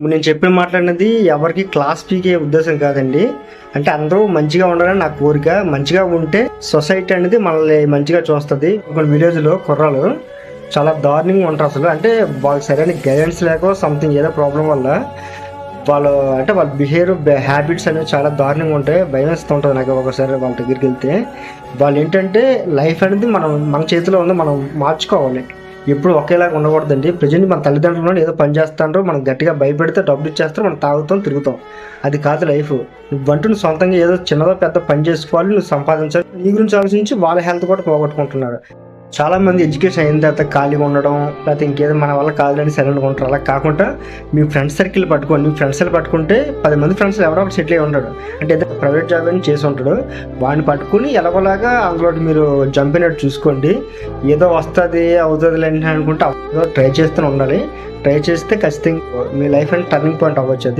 నేను చెప్పిన మాట్లాడినది ఎవరికి క్లాస్ పీకే ఉద్దేశం కాదండి. అంటే అందరూ మంచిగా ఉండాలని నా కోరిక. మంచిగా ఉంటే సొసైటీ అనేది మనల్ని మంచిగా చూస్తుంది. కొన్ని విలేజ్లో కుర్రాలు చాలా దారుణంగా ఉంటారు అసలు. అంటే వాళ్ళకి సరైన గైడెన్స్ లేక సంథింగ్ ఏదో ప్రాబ్లం వల్ల వాళ్ళు అంటే వాళ్ళ బిహేవియర్ హ్యాబిట్స్ అనేవి చాలా దారుణంగా ఉంటాయి. భయం వేస్తూ ఉంటుంది నాకు ఒకసారి వాళ్ళ దగ్గరికి వెళ్తే. వాళ్ళు ఏంటంటే లైఫ్ అనేది మనం మన చేతిలో ఉంది. మనం మార్చుకోవాలి. ఎప్పుడు ఒకేలాగా ఉండకూడదండి. ప్రజెంట్ మన తల్లిదండ్రులు ఏదో పని చేస్తాండ్రో మనం గట్టిగా భయపెడితే డబ్బులు ఇచ్చేస్తారు మనం తాగుతాం తిరుగుతాం. అది కాదు లైఫ్. నువ్వంటూ నువ్వు సొంతంగా ఏదో చిన్నదో పెద్ద పని చేసుకోవాలి నువ్వు సంపాదించాలి. నీ గురించి ఆలోచించి వాళ్ళ హెల్త్ కూడా పోగొట్టుకుంటున్నారు. చాలా మంది ఎడ్యుకేషన్ అయిన తర్వాత ఖాళీగా ఉండడం లేకపోతే ఇంకేదో మన వల్ల కాదని సైలెంట్గా ఉంటారు అలా కాకుండా మీ ఫ్రెండ్స్ సర్కిల్ పట్టుకోండి మీ ఫ్రెండ్స్ పట్టుకుంటే పది మంది ఫ్రెండ్స్ ఎవరో ఒకటి సెటిల్ అయి ఉంటాడు అంటే ఏదో ప్రైవేట్ జాబ్ అని చేసి ఉంటాడు. వాడిని పట్టుకుని ఎలాగోలాగా అందులో మీరు జంప్ అయినట్టు చూసుకోండి. ఏదో వస్తుంది అవుతుంది అని అనుకుంటే ఏదో ట్రై చేస్తూనే ఉండాలి. ట్రై చేస్తే ఖచ్చితంగా మీ లైఫ్ అండ్ టర్నింగ్ పాయింట్ అవ్వచ్చు అది.